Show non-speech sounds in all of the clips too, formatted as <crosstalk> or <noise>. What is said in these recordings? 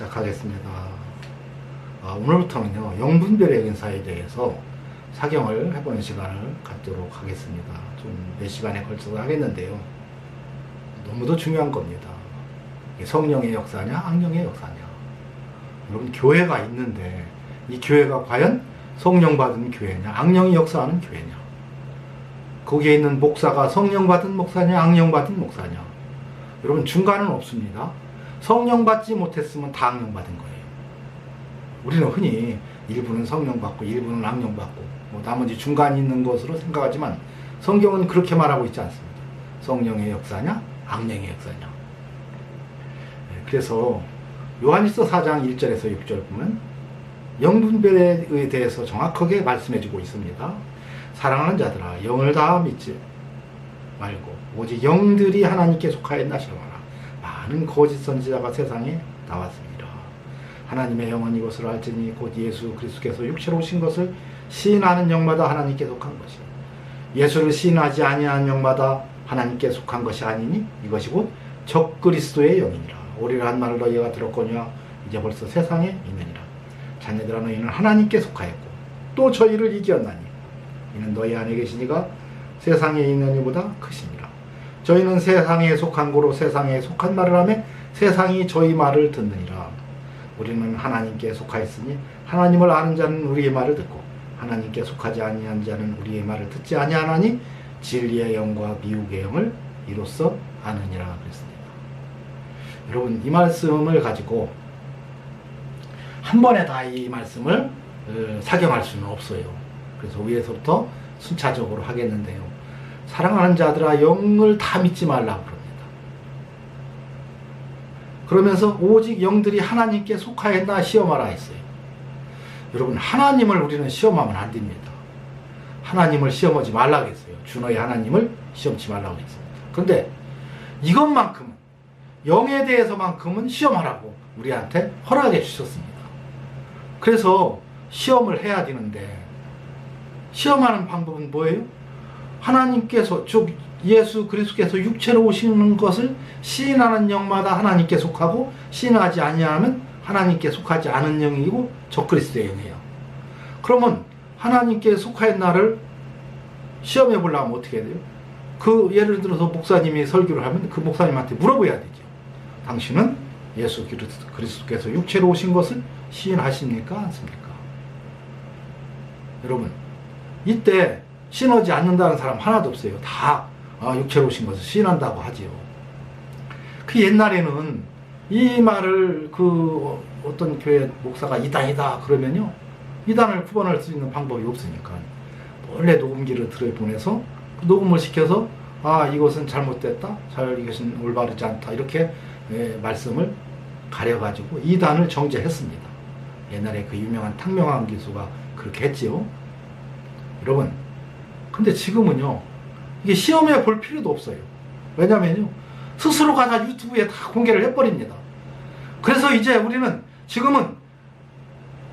시작하겠습니다. 아, 오늘부터는요, 영분별의 은사에 대해서 사경을 해보는 시간을 갖도록 하겠습니다. 좀 몇 시간에 걸쳐서 하겠는데요. 너무도 중요한 겁니다. 성령의 역사냐, 악령의 역사냐. 여러분, 교회가 있는데, 이 교회가 과연 성령 받은 교회냐, 악령이 역사하는 교회냐. 거기에 있는 목사가 성령 받은 목사냐, 악령 받은 목사냐. 여러분, 중간은 없습니다. 성령 받지 못했으면 다 악령 받은 거예요. 우리는 흔히 일부는 성령 받고 일부는 악령 받고 뭐 나머지 중간에 있는 것으로 생각하지만 성경은 그렇게 말하고 있지 않습니다. 성령의 역사냐 악령의 역사냐. 네, 그래서 요한일서 4장 1절에서 6절 보면 영분별에 대해서 정확하게 말씀해주고 있습니다. 사랑하는 자들아 영을 다 믿지 말고 오직 영들이 하나님께 속하였나 시험하라. 많은 거짓 선지자가 세상에 나왔습니다. 하나님의 영은 이것을 알지니 곧 예수 그리스도께서 육체로 오신 것을 시인하는 영마다 하나님께 속한 것이요 예수를 시인하지 아니한 영마다 하나님께 속한 것이 아니니 이것이 곧 적그리스도의 영이니라. 오리라 한 말을 너희가 들었거니와 이제 벌써 세상에 있느니라. 자녀들아 너희는 하나님께 속하였고 또 저희를 이기었나니 이는 너희 안에 계시니가 세상에 있는 이보다 크시니라 저희는 세상에 속한 고로 세상에 속한 말을 하며 세상이 저희 말을 듣느니라 우리는 하나님께 속하였으니 하나님을 아는 자는 우리의 말을 듣고 하나님께 속하지 아니한 자는 우리의 말을 듣지 아니하나니 진리의 영과 미혹의 영을 이로써 아느니라 그랬습니다. 여러분 이 말씀을 가지고 한 번에 다 이 말씀을 어, 사경할 수는 없어요. 그래서 위에서부터 순차적으로 하겠는데요. 사랑하는 자들아 영을 다 믿지 말라고 그럽니다. 그러면서 오직 영들이 하나님께 속하였나 시험하라 했어요. 여러분 하나님을 우리는 시험하면 안 됩니다. 하나님을 시험하지 말라고 했어요. 준호의 하나님을 시험치 말라고 했습니다. 그런데 이것만큼은 영에 대해서만큼은 시험하라고 우리한테 허락해 주셨습니다. 그래서 시험을 해야 되는데 시험하는 방법은 뭐예요? 하나님께서 즉 예수 그리스도께서 육체로 오시는 것을 시인하는 영마다 하나님께 속하고 시인하지 아니하면 하나님께 속하지 않은 영이고 적그리스도의 영이에요. 그러면 하나님께 속하였 나를 시험해 보려면 어떻게 돼요? 그 예를 들어서 목사님이 설교를 하면 그 목사님한테 물어봐야 되죠. 당신은 예수 그리스도께서 육체로 오신 것을 시인하십니까? 않습니까? 여러분, 이때 신하지 않는다는 사람 하나도 없어요. 다 아, 육체로 오신 것을 시인한다고 하지요. 그 옛날에는 이 말을 그 어떤 교회 목사가 이단이다 그러면요. 이단을 구분할 수 있는 방법이 없으니까 원래 녹음기를 들여보내서 그 녹음을 시켜서 아 이것은 잘못됐다 잘 이것은 올바르지 않다 이렇게 예, 말씀을 가려가지고 이단을 정죄했습니다. 옛날에 그 유명한 탕명한 기수가 그렇게 했지요. 여러분 근데 지금은요 이게 시험해 볼 필요도 없어요. 왜냐면요 스스로가 다 유튜브에 다 공개를 해버립니다. 그래서 이제 우리는 지금은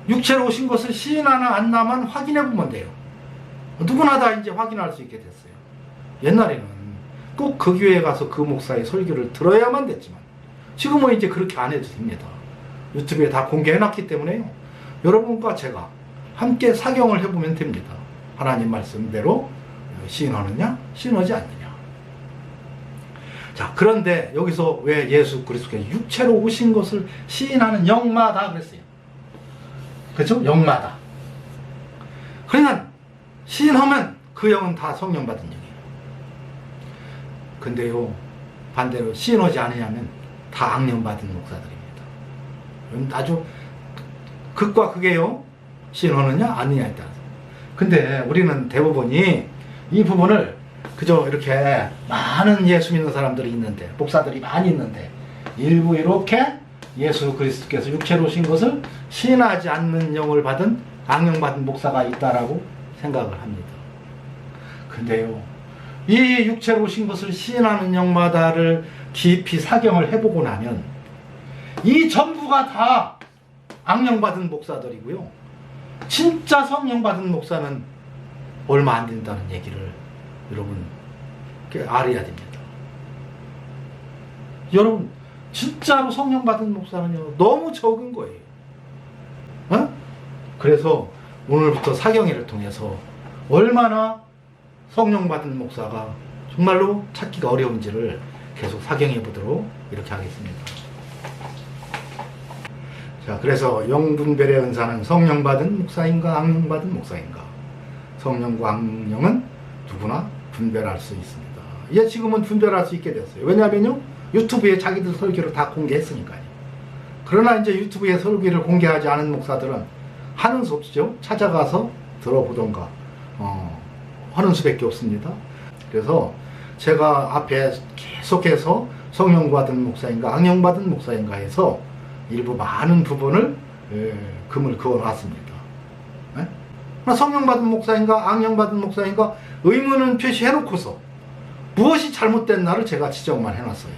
육체로 오신 것을 시인하나 안나만 확인해 보면 돼요. 누구나 다 이제 확인할 수 있게 됐어요. 옛날에는 꼭 그 교회에 가서 그 목사의 설교를 들어야만 됐지만 지금은 이제 그렇게 안 해도 됩니다. 유튜브에 다 공개해놨기 때문에요. 여러분과 제가 함께 사경을 해보면 됩니다. 하나님 말씀대로 시인하느냐, 시인하지 않느냐. 자, 그런데 여기서 왜 예수 그리스도께서 육체로 오신 것을 시인하는 영마다 그랬어요. 그렇죠? 영마다. 그러니까 시인하면 그 영은 다 성령 받은 영이에요. 근데요, 반대로 시인하지 않으냐면 다 악령 받은 목사들입니다. 아주 극과 극이에요. 시인하느냐, 아니냐에 따라서. 근데 우리는 대부분이 이 부분을 그저 이렇게 많은 예수 믿는 사람들이 있는데 목사들이 많이 있는데 일부 이렇게 예수 그리스도께서 육체로 오신 것을 시인하지 않는 영을 받은 악령 받은 목사가 있다라고 생각을 합니다. 근데요. 이 육체로 오신 것을 시인하는 영마다를 깊이 사경을 해보고 나면 이 전부가 다 악령 받은 목사들이고요. 진짜 성령 받은 목사는 얼마 안 된다는 얘기를 여러분 알아야 됩니다. 여러분 진짜로 성령 받은 목사는요 너무 적은 거예요. 어? 그래서 오늘부터 사경회를 통해서 얼마나 성령 받은 목사가 정말로 찾기가 어려운지를 계속 사경해 보도록 이렇게 하겠습니다. 자, 그래서 영분별의 은사는 성령 받은 목사인가 악령 받은 목사인가? 성령과 악령은 누구나 분별할 수 있습니다. 이제 지금은 분별할 수 있게 됐어요. 왜냐하면요 유튜브에 자기들 설교를 다 공개했으니까요. 그러나 이제 유튜브에 설교를 공개하지 않은 목사들은 하는 수 없죠. 찾아가서 들어보던가 어, 하는 수밖에 없습니다. 그래서 제가 앞에 계속해서 성령 받은 목사인가 악령 받은 목사인가 해서 일부 많은 부분을 예, 금을 그어놨습니다. 예? 그러나 성령 받은 목사인가 악령 받은 목사인가 의문은 표시해놓고서 무엇이 잘못된 나를 제가 지적만 해놨어요.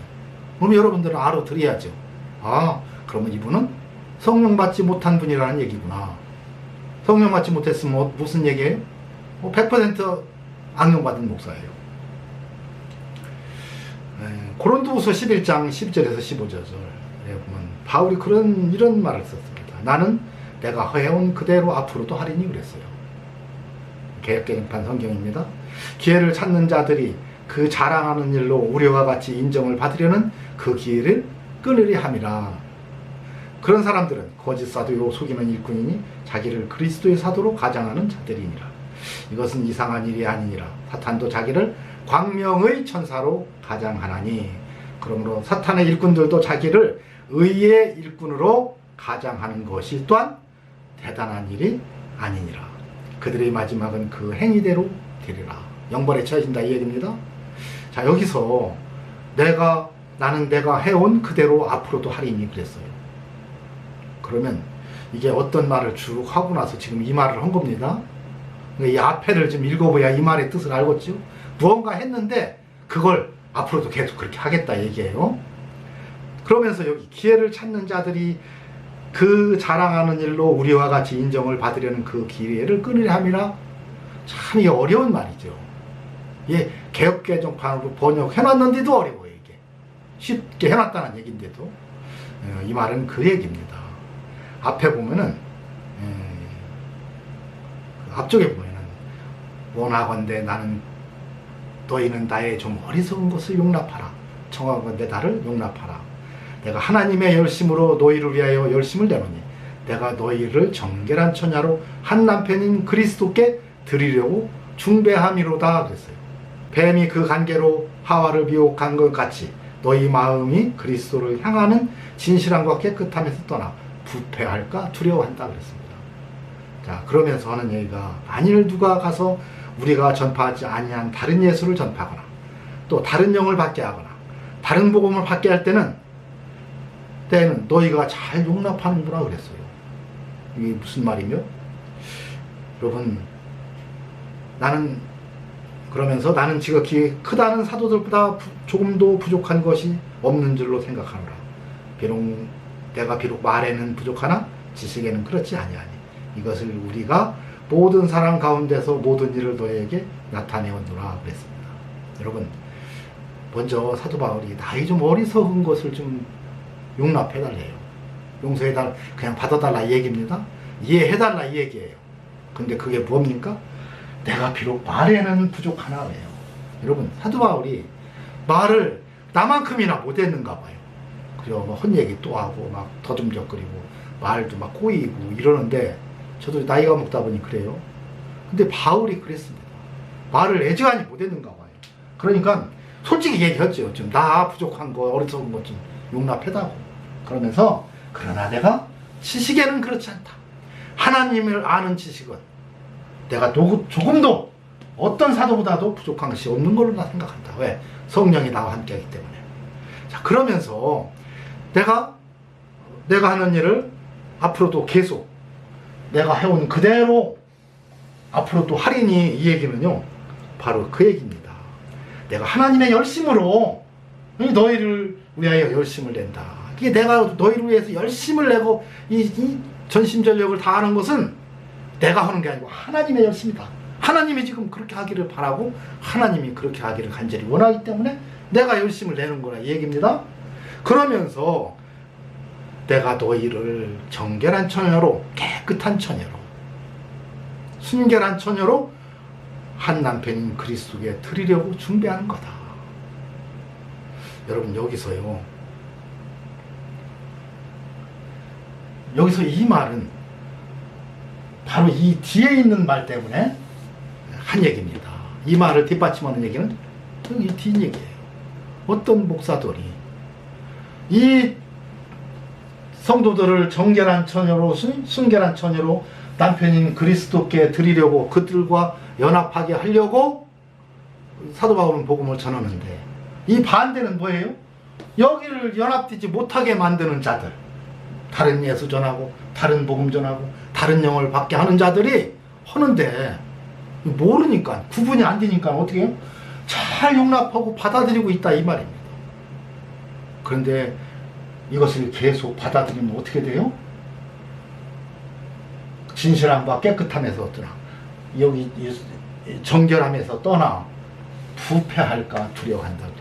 그럼 여러분들은 알아들어야죠. 아, 그러면 이분은 성령 받지 못한 분이라는 얘기구나. 성령 받지 못했으면 뭐- 무슨 얘기예요? 뭐100% 악령 받은 목사예요. 에, 고린도후서 11장 10절에서 15절에 보면 바울이 그런 이런 말을 썼습니다. 나는 내가 해온 그대로 앞으로도 하리니 그랬어요. 개혁개정판 성경입니다. 기회를 찾는 자들이 그 자랑하는 일로 우리와 같이 인정을 받으려는 그 기회를 끊으려 함이라. 그런 사람들은 거짓 사도요 속이는 일꾼이니 자기를 그리스도의 사도로 가장하는 자들이니라. 이것은 이상한 일이 아니니라. 사탄도 자기를 광명의 천사로 가장하나니. 그러므로 사탄의 일꾼들도 자기를 의의 일꾼으로 가장하는 것이 또한 대단한 일이 아니니라. 그들의 마지막은 그 행위대로 되리라. 영벌에 처해진다 이 얘기입니다. 자 여기서 내가 나는 내가 해온 그대로 앞으로도 하리니 그랬어요. 그러면 이게 어떤 말을 쭉 하고 나서 지금 이 말을 한 겁니다. 이 앞에를 좀 읽어봐야 이 말의 뜻을 알겠죠. 무언가 했는데 그걸 앞으로도 계속 그렇게 하겠다 얘기예요. 그러면서 여기 기회를 찾는 자들이 그 자랑하는 일로 우리와 같이 인정을 받으려는 그 기회를 끊으려 함이라 참 어려운 말이죠. 예, 개혁개정판으로 번역해놨는데도 어려워요 이게 쉽게 해놨다는 얘기인데도 어, 이 말은 그 얘기입니다. 앞에 보면은 에, 그 앞쪽에 보면은 원하건대 나는 너희는 나의 좀 어리석은 것을 용납하라 청하건대 나를 용납하라 내가 하나님의 열심으로 너희를 위하여 열심을 내노니 내가 너희를 정결한 처녀로 한 남편인 그리스도께 드리려고 중배함이로다 그랬어요. 뱀이 그 관계로 하와를 미혹한 것 같이 너희 마음이 그리스도를 향하는 진실함과 깨끗함에서 떠나 부패할까 두려워한다 그랬습니다. 자 그러면서 하는 얘기가 만일 누가 가서 우리가 전파하지 아니한 다른 예수를 전파하거나 또 다른 영을 받게 하거나 다른 복음을 받게 할 때는 때는 너희가 잘 용납하는구나 그랬어요. 이게 무슨 말이며? 여러분 나는 그러면서 나는 지극히 크다는 사도들보다 부- 조금도 부족한 것이 없는 줄로 생각하노라. 비록 내가 비록 말에는 부족하나 지식에는 그렇지 아니하니 이것을 우리가 모든 사람 가운데서 모든 일을 너에게 나타내었노라 그랬습니다. 여러분 먼저 사도 바울이 나이 좀 어리석은 것을 좀 용납해달래요. 용서해달, 그냥 받아달라 이 얘기입니다. 이해해달라 이 얘기예요. 근데 그게 뭡니까? 내가 비록 말에는 부족하나 왜요. 여러분, 사도 바울이 말을 나만큼이나 못했는가 봐요. 그리고 뭐 헛얘기 또 하고 막 더듬적거리고 말도 막 꼬이고 이러는데 저도 나이가 먹다 보니 그래요. 근데 바울이 그랬습니다. 말을 애지간히 못했는가 봐요. 그러니까 솔직히 얘기했죠. 좀 나 부족한 거, 어리석은 것 좀 용납해다고. 그러면서 그러나 내가 지식에는 그렇지 않다. 하나님을 아는 지식은 내가 노- 조금도 어떤 사도보다도 부족한 것이 없는 걸로 나 생각한다. 왜? 성령이 나와 함께하기 때문에. 자 그러면서 내가 내가 하는 일을 앞으로도 계속 내가 해온 그대로 앞으로도 할인이 이 얘기는요 바로 그 얘기입니다. 내가 하나님의 열심으로 너희를 위하여 열심을 낸다. 이게 내가 너희를 위해서 열심을 내고 이, 이 전심전력을 다하는 것은 내가 하는 게 아니고 하나님의 열심이다. 하나님이 지금 그렇게 하기를 바라고 하나님이 그렇게 하기를 간절히 원하기 때문에 내가 열심을 내는 거라 이 얘기입니다. 그러면서 내가 너희를 정결한 처녀로 깨끗한 처녀로 순결한 처녀로 한 남편인 그리스도에 드리려고 준비하는 거다. 여러분 여기서요. 여기서 이 말은 바로 이 뒤에 있는 말 때문에 한 얘기입니다. 이 말을 뒷받침하는 얘기는 이 뒷얘기예요. 어떤 목사들이 이 성도들을 정결한 처녀로 순, 순결한 처녀로 남편인 그리스도께 드리려고 그들과 연합하게 하려고 사도 바울은 복음을 전하는데 이 반대는 뭐예요? 여기를 연합되지 못하게 만드는 자들 다른 예수 전하고 다른 복음 전하고 다른 영을 받게 하는 자들이 하는데 모르니까 구분이 안 되니까 어떻게 해요? 잘 용납하고 받아들이고 있다 이 말입니다. 그런데 이것을 계속 받아들이면 어떻게 돼요? 진실함과 깨끗함에서 떠나 여기 이 정결함에서 떠나 부패할까 두려워한다.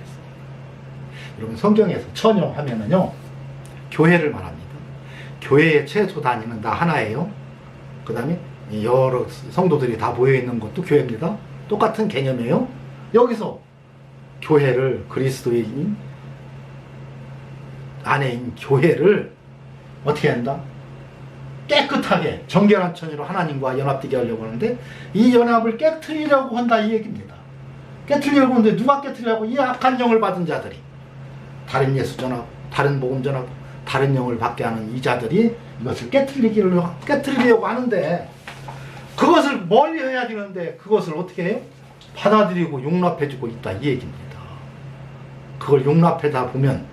여러분 성경에서 처녀 하면은요 교회를 말합니다. 교회에 최소 다니는 나 하나예요. 그 다음에 여러 성도들이 다 모여 있는 것도 교회입니다. 똑같은 개념이에요. 여기서 교회를 그리스도인 안에인 교회를 어떻게 한다? 깨끗하게 정결한 천으로 하나님과 연합되게 하려고 하는데 이 연합을 깨뜨리려고 한다 이 얘기입니다. 깨뜨리려고 하는데 누가 깨뜨리려고 이 악한 영을 받은 자들이 다른 예수 전하고 다른 복음 전하고 다른 영을 받게 하는 이 자들이 이것을 깨뜨리기를 깨뜨리려고 하는데 그것을 멀리 해야 되는데 그것을 어떻게 해요? 받아들이고 용납해주고 있다 이 얘기입니다. 그걸 용납하다 보면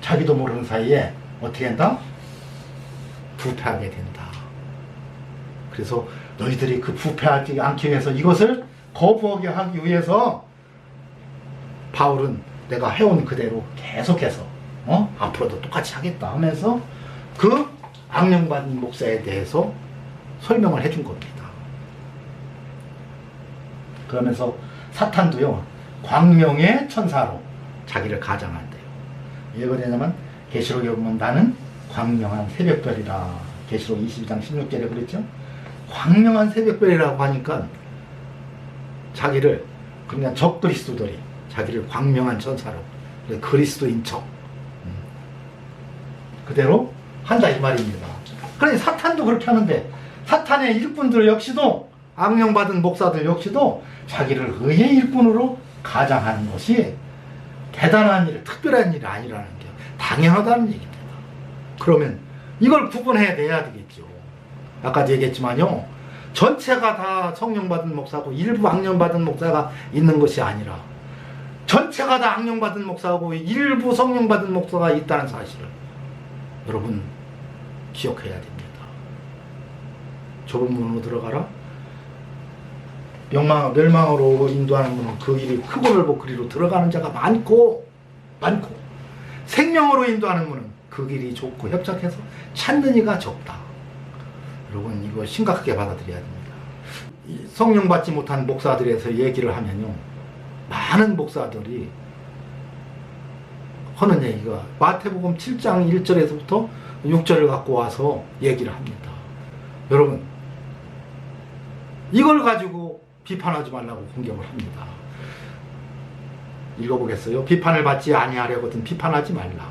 자기도 모르는 사이에 어떻게 한다? 부패하게 된다. 그래서 너희들이 그 부패하지 않기 위해서 이것을 거부하게 하기 위해서 바울은 내가 해온 그대로 계속해서 어? 앞으로도 똑같이 하겠다 하면서 그 악령받은 목사에 대해서 설명을 해준 겁니다. 그러면서 사탄도요 광명의 천사로 자기를 가장한대요. 왜 그러냐면 계시록에 보면 나는 광명한 새벽별이라 계시록 22장 16절에 그랬죠. 광명한 새벽별이라고 하니까 자기를 그냥 적 그리스도들이 자기를 광명한 천사로 그리스도인 척 음, 그대로 한다 이 말입니다. 그래 사탄도 그렇게 하는데 사탄의 일꾼들 역시도 악령 받은 목사들 역시도 자기를 의의 일꾼으로 가장하는 것이 대단한 일, 특별한 일이 아니라는 게 당연하다는 얘기입니다. 그러면 이걸 구분해야 돼야 되겠죠. 아까도 얘기했지만요. 전체가 다 성령 받은 목사고 일부 악령 받은 목사가 있는 것이 아니라 전체가 다 악령 받은 목사고 일부 성령 받은 목사가 있다는 사실을 여러분 기억해야 됩니다. 좁은 문으로 들어가라. 멸망, 멸망으로 인도하는 문은 그 길이 크고 넓고 그리로 들어가는 자가 많고 많고 생명으로 인도하는 문은 그 길이 좁고 협착해서 찾는 이가 적다. 여러분 이거 심각하게 받아들여야 됩니다. 이 성령 받지 못한 목사들에서 얘기를 하면요. 많은 목사들이 하는 얘기가 마태복음 7장 1절에서부터 6절을 갖고 와서 얘기를 합니다. 여러분 이걸 가지고 비판하지 말라고 공격을 합니다. 읽어보겠어요. 비판을 받지 아니하려거든 비판하지 말라.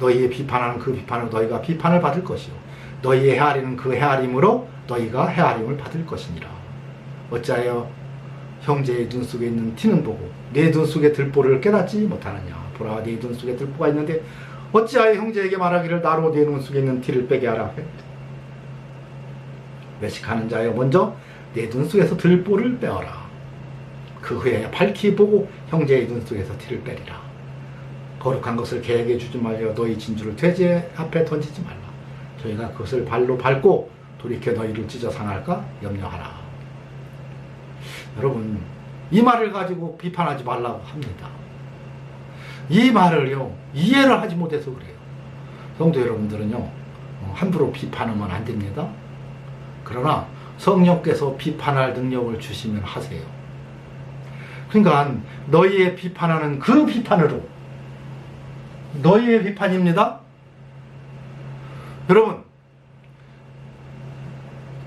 너희의 비판하는 그 비판을 너희가 비판을 받을 것이요. 너희의 헤아리는 그 헤아림으로 너희가 헤아림을 받을 것이니라. 어찌하여 형제의 눈 속에 있는 티는 보고 내 눈 속에 들보를 깨닫지 못하느냐. 보라 내 눈 속에 들보가 있는데 어찌하여 형제에게 말하기를 나로 내 눈 속에 있는 티를 빼게 하라. 외식하는 자여 먼저 내 눈 속에서 들보를 빼어라. 그 후에 밝히 보고 형제의 눈 속에서 티를 빼리라. 거룩한 것을 계획해 주지 말려 너희 진주를 돼지 앞에 던지지 말라. 저희가 그것을 발로 밟고 돌이켜 너희를 찢어 상할까 염려하라. 여러분 이 말을 가지고 비판하지 말라고 합니다. 이 말을요 이해를 하지 못해서 그래요. 성도 여러분들은요 어, 함부로 비판하면 안 됩니다. 그러나 성령께서 비판할 능력을 주시면 하세요. 그러니까 너희의 비판하는 그 비판으로 너희의 비판입니다. 여러분,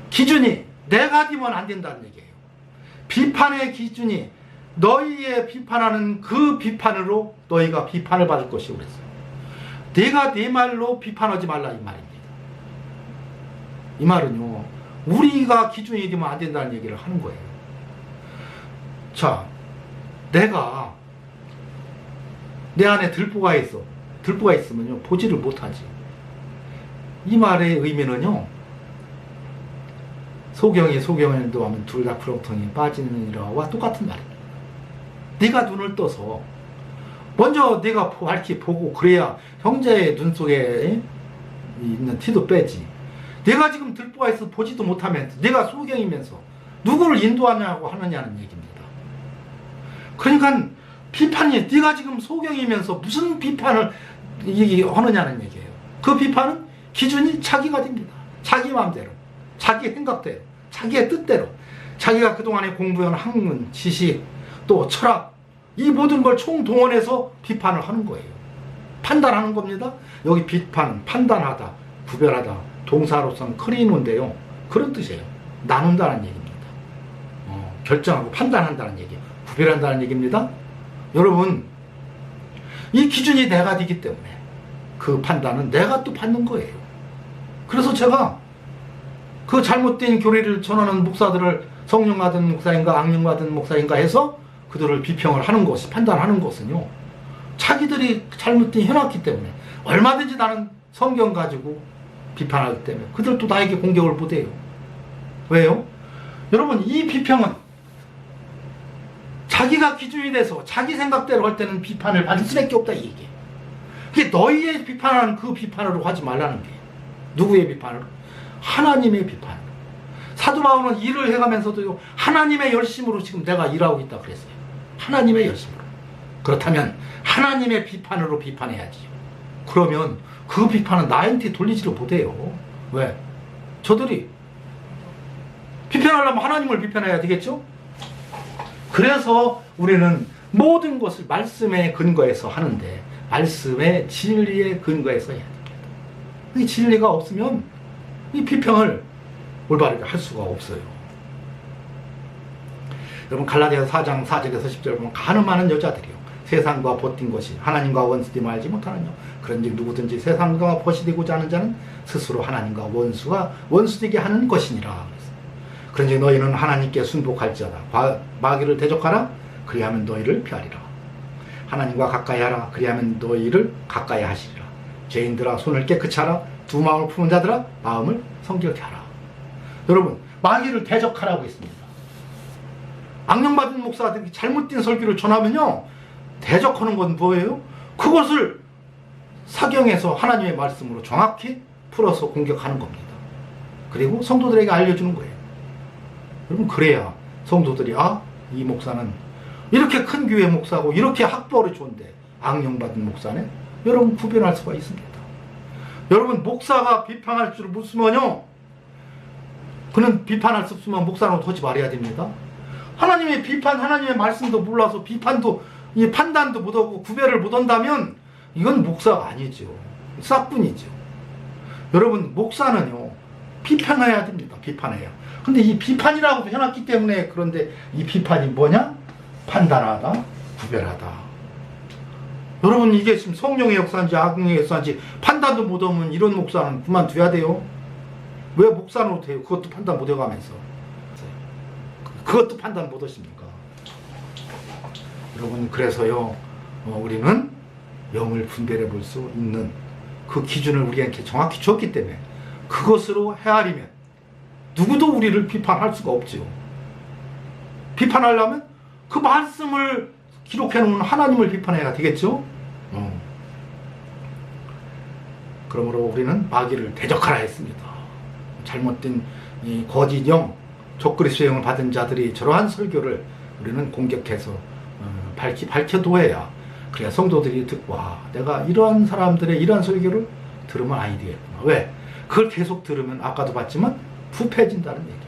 기준이 내가 되면 안 된다는 얘기예요. 비판의 기준이 너희의 비판하는 그 비판으로 너희가 비판을 받을 것이고 그랬어요. 내가 네 말로 비판하지 말라 이 말입니다. 이 말은요, 우리가 기준이 되면 안 된다는 얘기를 하는 거예요. 자, 내가 내 안에 들보가 있어. 들보가 있으면요, 보지를 못하지. 이 말의 의미는요, 소경이 소경을 도 하면 둘 다 구렁텅이에 빠지느니라와 똑같은 말입니다. 네가 눈을 떠서 먼저 네가 밝히 보고 그래야 형제의 눈 속에 있는 티도 빼지. 내가 지금 들보가 있어 보지도 못하면 내가 소경이면서 누구를 인도하냐고 하느냐는 얘기입니다. 그러니까 비판이 네가 지금 소경이면서 무슨 비판을 이- 하느냐는 얘기예요. 그 비판은 기준이 자기가 됩니다. 자기 마음대로, 자기 생각대로, 자기의 뜻대로, 자기가 그동안에 공부한 학문, 지식, 또 철학 이 모든 걸 총동원해서 비판을 하는 거예요. 판단하는 겁니다. 여기 비판, 판단하다, 구별하다, 동사로서는 크리노인데요. 그런 뜻이에요. 나눈다는 얘기입니다. 어, 결정하고 판단한다는 얘기, 구별한다는 얘기입니다. 여러분, 이 기준이 내가 되기 때문에 그 판단은 내가 또 받는 거예요. 그래서 제가 그 잘못된 교리를 전하는 목사들을 성령 받은 목사인가 악령 받은 목사인가 해서 그들을 비평을 하는 것이 판단하는 것은요. 자기들이 잘못된 해놨기 때문에 얼마든지 나는 성경 가지고 비판하기 때문에 그들도 나에게 공격을 못해요. 왜요? 여러분 이 비평은 자기가 기준이 돼서 자기 생각대로 할 때는 비판을 받을 수밖에 없다 이 얘기예요. 너희의 비판하는 그 비판으로 하지 말라는 게 누구의 비판으로? 하나님의 비판. 사도 바울은 일을 해가면서도요 하나님의 열심으로 지금 내가 일하고 있다 그랬어요. 하나님의 열심으로. 그렇다면 하나님의 비판으로 비판해야지. 그러면 그 비판은 나한테 돌리지를 못해요. 왜? 저들이 비판하려면 하나님을 비판해야 되겠죠? 그래서 우리는 모든 것을 말씀에 근거해서 하는데 말씀의 진리에 근거해서 해야 됩니다. 이 진리가 없으면 이 비평을 올바르게 할 수가 없어요. 여러분 갈라디아서 4장 4절에서 10절 보면 가늠하는 여자들이요. 세상과 버틴 것이 하나님과 원수됨을 알지 못하느냐. 그런즉 누구든지 세상과 버시되고자 하는 자는 스스로 하나님과 원수가 원수되게 하는 것이니라. 그런즉 너희는 하나님께 순복할지어다. 과- 마귀를 대적하라. 그리하면 너희를 피하리라. 하나님과 가까이 하라. 그리하면 너희를 가까이 하시리라. 죄인들아 손을 깨끗이 하라 두 마음을 품은 자들아 마음을 성결케 하라. 여러분 마귀를 대적하라고 했습니다. 악령받은 목사들이 잘못된 설교를 전하면요 대적하는 건 뭐예요? 그것을 사경에서 하나님의 말씀으로 정확히 풀어서 공격하는 겁니다. 그리고 성도들에게 알려주는 거예요. 여러분 그래야 성도들이 아 이 목사는 이렇게 큰 교회 목사고 이렇게 학벌이 좋은데 악령받은 목사네 여러분 구별할 수가 있습니다 여러분 목사가 비판할 줄 모르면요? 그는 비판할 수 없으면 목사는 하지 말아야 됩니다. 하나님의 비판 하나님의 말씀도 몰라서 비판도 이 판단도 못하고 구별을 못한다면 이건 목사가 아니죠. 싹뿐이죠. 여러분 목사는요 비판해야 됩니다. 비판해야. 근데 이 비판이라고 해놨기 때문에 그런데 이 비판이 뭐냐? 판단하다 구별하다 여러분 이게 지금 성령의 역사인지 악령의 역사인지 판단도 못하면 이런 목사는 그만둬야 돼요? 왜 목사는 못해요? 그것도 판단 못해가면서. 그것도 판단 못하십니까? 여러분 그래서요 어, 우리는 영을 분별해 볼 수 있는 그 기준을 우리에게 정확히 줬기 때문에 그것으로 헤아리면 누구도 우리를 비판할 수가 없지요. 비판하려면 그 말씀을 기록해 놓은 하나님을 비판해야 되겠죠. 어. 그러므로 우리는 마귀를 대적하라 했습니다. 잘못된 이 거짓 영, 적그리스도 영을 받은 자들이 저러한 설교를 우리는 공격해서 어, 밝히 밝혀둬야 그래야 성도들이 듣고 와 내가 이러한 사람들의 이러한 설교를 들으면 아니 되겠구나. 왜? 그걸 계속 들으면 아까도 봤지만 부패진다는 얘기예요.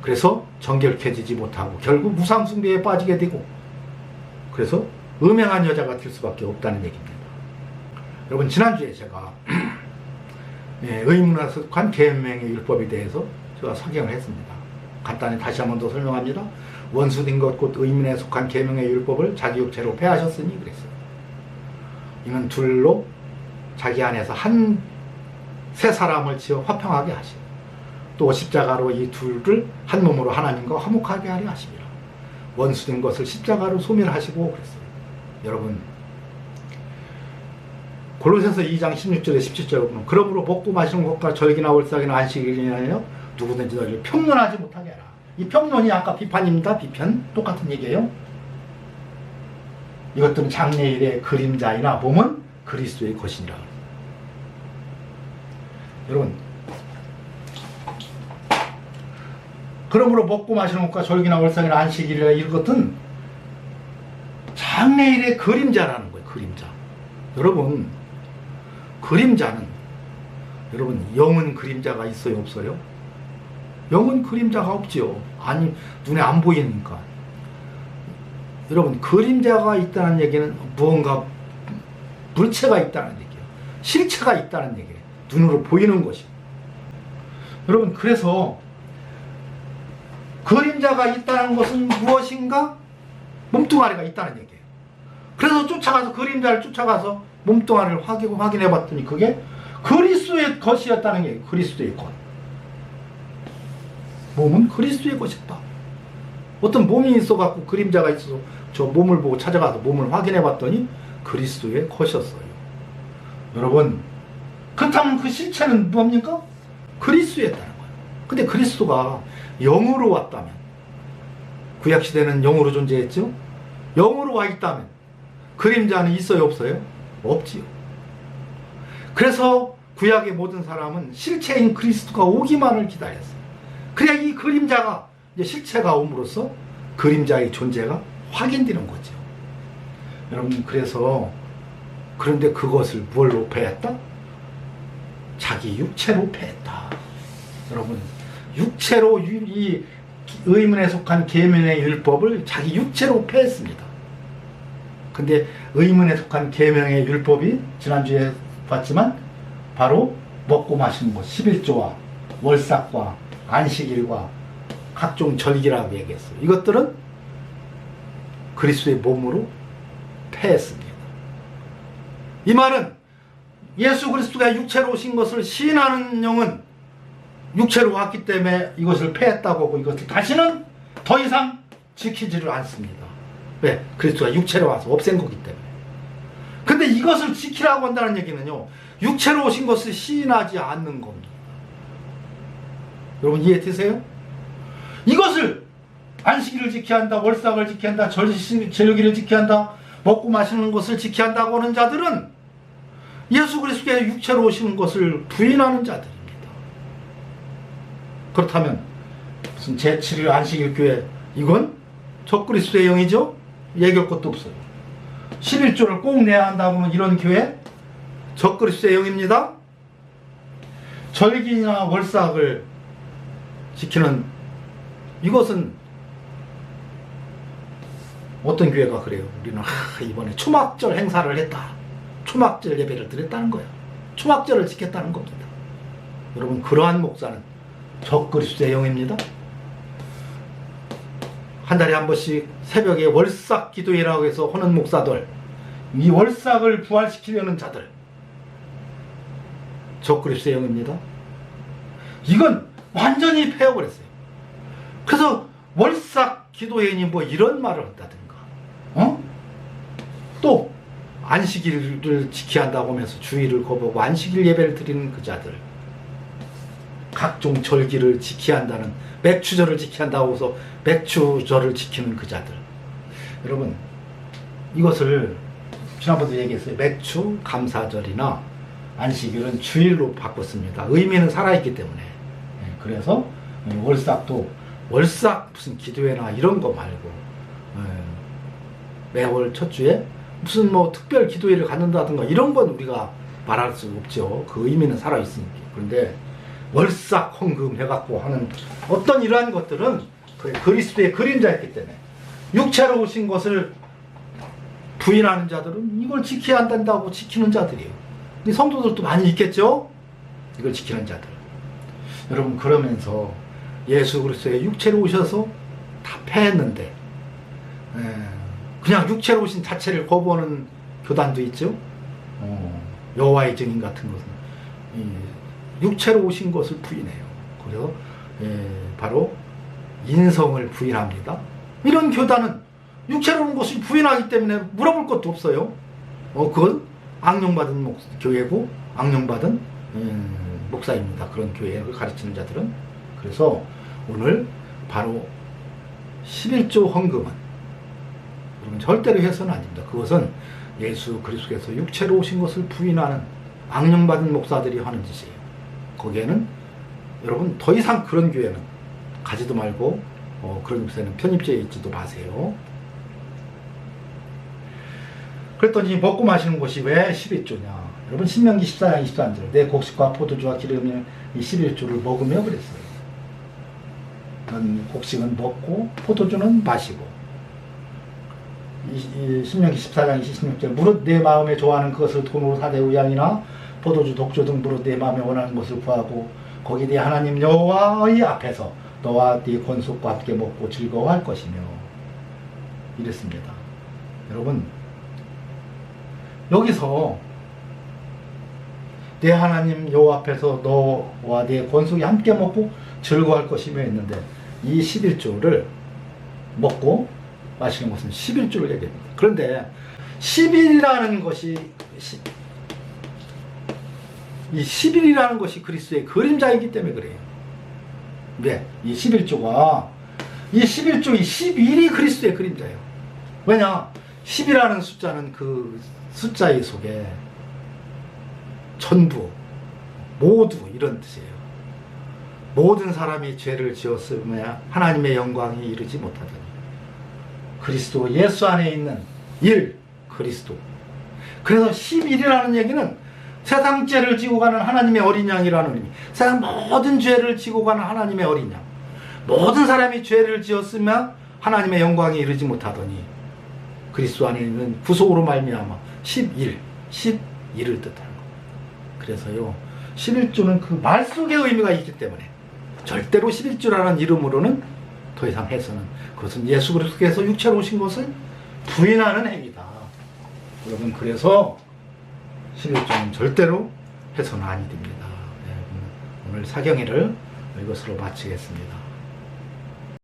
그래서 정결해지지 못하고 결국 무상숭배에 빠지게 되고 그래서 음행한 여자가 될 수밖에 없다는 얘기입니다. 여러분 지난주에 제가 <clears throat> 예, 속한 계명의 율법에 대해서 제가 설명을 했습니다. 간단히 다시 한번 더 설명합니다. 원수된 것 곧 의문에 속한 계명의 율법을 자기 육체로 폐하셨으니 그랬어요. 이는 둘로 자기 안에서 한 세 사람을 지어 화평하게 하시고 또 십자가로 이 둘을 한 몸으로 하나님과 화목하게 하려 하십니다. 원수된 것을 십자가로 소멸하시고 그랬어요. 여러분 골로새서 2장 16절에 17절에 보면 그러므로 먹고 마시는 것과 절기나 월삭이나 안식일이나요 누구든지 너희를 평론하지 못하게 하라. 이 평론이 아까 비판입니다. 비편 똑같은 얘기예요. 이것들은 장래일의 그림자이나 몸은 그리스도의 것이니라. 여러분 그러므로 먹고 마시는 것과 절기나 월삭이나 안식일이나 이것은 장래일의 그림자라는 거예요. 그림자. 여러분 그림자는 여러분 영은 그림자가 있어요 없어요? 영은 그림자가 없지요. 아니 눈에 안 보이니까. 여러분 그림자가 있다는 얘기는 무언가 물체가 있다는 얘기예요. 실체가 있다는 얘기예요. 눈으로 보이는 것이. 여러분 그래서 그림자가 있다는 것은 무엇인가? 몸뚱아리가 있다는 얘기예요. 그래서 쫓아가서 그림자를 쫓아가서 몸뚱아리를 확인, 확인해 봤더니 그게 그리스도의 것이었다는 게 그리스도의 것. 몸은 그리스도의 것이다. 어떤 몸이 있어갖고 그림자가 있어서 저 몸을 보고 찾아가서 몸을 확인해 봤더니 그리스도의 것이었어요. 여러분, 그렇다면 그 실체는 뭡니까? 그리스도였다는 거예요. 근데 그리스도가 영으로 왔다면, 구약시대는 영으로 존재했죠? 영으로 와 있다면, 그림자는 있어요, 없어요? 없지요. 그래서 구약의 모든 사람은 실체인 그리스도가 오기만을 기다렸어요. 그래야 이 그림자가 이제 실체가 옴으로써 그림자의 존재가 확인되는 거죠. 여러분 그래서 그런데 그것을 뭘로 패했다? 자기 육체로 패했다. 여러분 육체로 유- 이 의문에 속한 계명의 율법을 자기 육체로 패했습니다. 근데 의문에 속한 계명의 율법이 지난주에 봤지만 바로 먹고 마시는 것 11조와 월삭과 안식일과 각종 절기라고 얘기했어요. 이것들은 그리스도의 몸으로 패했습니다. 이 말은 예수 그리스도가 육체로 오신 것을 시인하는 영은 육체로 왔기 때문에 이것을 패했다고 하고 이것을 다시는 더 이상 지키지를 않습니다. 왜? 그리스도가 육체로 와서 없앤 거기 때문에. 근데 이것을 지키라고 한다는 얘기는요, 육체로 오신 것을 시인하지 않는 겁니다. 여러분 이해되세요? 이것을 안식일을 지켜야 한다, 월삭을 지켜야 한다, 절기를 지켜야 한다, 먹고 마시는 것을 지켜야 한다고 하는 자들은 예수 그리스도의 육체로 오시는 것을 부인하는 자들입니다. 그렇다면 무슨 제7일 안식일 교회 이건 적그리스도의 영이죠? 얘기할 것도 없어요. 11조를 꼭 내야 한다고 하면 이런 교회 적그리스도의 영입니다. 절기나 월삭을 지키는 이것은 어떤 교회가 그래요. 우리는 하, 이번에 초막절 행사를 했다. 초막절 예배를 드렸다는 거예요. 초막절을 지켰다는 겁니다. 여러분 그러한 목사는 적그리스도의 영입니다. 한 달에 한 번씩 새벽에 월삭 기도회라고 해서 하는 목사들 이 월삭을 부활시키려는 자들 적그리스도의 영입니다. 이건 완전히 폐역을했어요. 그래서 월삭 기도회니 뭐 이런 말을 한다든가, 어? 또 안식일을 지켜야 한다고 하면서 주의를 거부하고 안식일 예배를 드리는 그 자들, 각종 절기를 지켜야 한다는 맥주절을 지켜야 한다고 해서 맥주절을 지키는 그 자들. 여러분 이것을 지난번도 얘기했어요. 맥주 감사절이나 안식일은 주일로 바꿨습니다. 의미는 살아있기 때문에. 예, 그래서 월삭도 월삭 무슨 기도회나 이런 거 말고 예, 매월 첫 주에 무슨 뭐 특별 기도회를 갖는다든가 이런 건 우리가 말할 수 없죠. 그 의미는 살아있으니까. 그런데 월삭 헌금 해갖고 하는 어떤 이러한 것들은 그 그리스도의 그림자였기 때문에 육체로 오신 것을 부인하는 자들은 이걸 지켜야 한다고 지키는 자들이에요. 이 성도들도 많이 있겠죠? 이걸 지키는 자들. 여러분 그러면서 예수 그리스도의 육체로 오셔서 다 패했는데 예, 그냥 육체로 오신 자체를 거부하는 교단도 있죠. 어, 여호와의 증인 같은 것은 이 육체로 오신 것을 부인해요. 그래서 예, 바로 인성을 부인합니다. 이런 교단은 육체로 온 것을 부인하기 때문에 물어볼 것도 없어요. 어, 그건 악령받은 목, 교회고 악령받은 음, 목사입니다. 그런 교회를 가르치는 자들은 그래서 오늘 바로 11조 헌금은 여러분 절대로 해서는 안 됩니다. 그것은 예수 그리스도께서 육체로 오신 것을 부인하는 악령받은 목사들이 하는 짓이에요. 거기에는 여러분 더 이상 그런 교회는 가지도 말고 어, 그런 곳에는 편입되어 있지도 마세요. 그랬더니 먹고 마시는 것이 왜 11조냐? 여러분 신명기 14장 23절 내 곡식과 포도주와 기름을 이 11조를 먹으며 그랬어요. 넌 곡식은 먹고 포도주는 마시고 신명기 14장 26절 무릇 내 마음에 좋아하는 그것을 돈으로 사대 우양이나 포도주 독주 등 무릇 내 마음에 원하는 것을 구하고 거기 네 하나님 여호와의 앞에서 너와 네 권속과 함께 먹고 즐거워할 것이며 이랬습니다. 여러분 여기서 내 하나님 여호와 앞에서 너와 네 권속이 함께 먹고 즐거워할 것이며 했는데 이 11조를 먹고 마시는 것은 11조를 얘기합니다. 그런데 10일이라는 것이 시- 이 10일이라는 것이 그리스도의 그림자이기 때문에 그래요. 네, 이 11조가 이 11조 이 11이 그리스도의 그림자예요. 왜냐? 10이라는 숫자는 그 숫자의 속에 전부, 모두 이런 뜻이에요. 모든 사람이 죄를 지었으며 하나님의 영광이 이르지 못하더니 그리스도 예수 안에 있는 일 그리스도. 그래서 11이라는 얘기는 세상 죄를 지고 가는 하나님의 어린 양이라는 의미. 세상 모든 죄를 지고 가는 하나님의 어린 양. 모든 사람이 죄를 지었으며 하나님의 영광이 이르지 못하더니 그리스도 안에 있는 구속으로 말미암아 11, 11을 뜻하는 거. 그래서요. 11조는 그 말 속의 의미가 있기 때문에 절대로 11조라는 이름으로는 더 이상 해서는 그것은 예수 그리스도께서 육체로 오신 것을 부인하는 행위다. 여러분 그래서 11조는 절대로 해서는 아니 됩니다. 네, 오늘 사경회를 이것으로 마치겠습니다.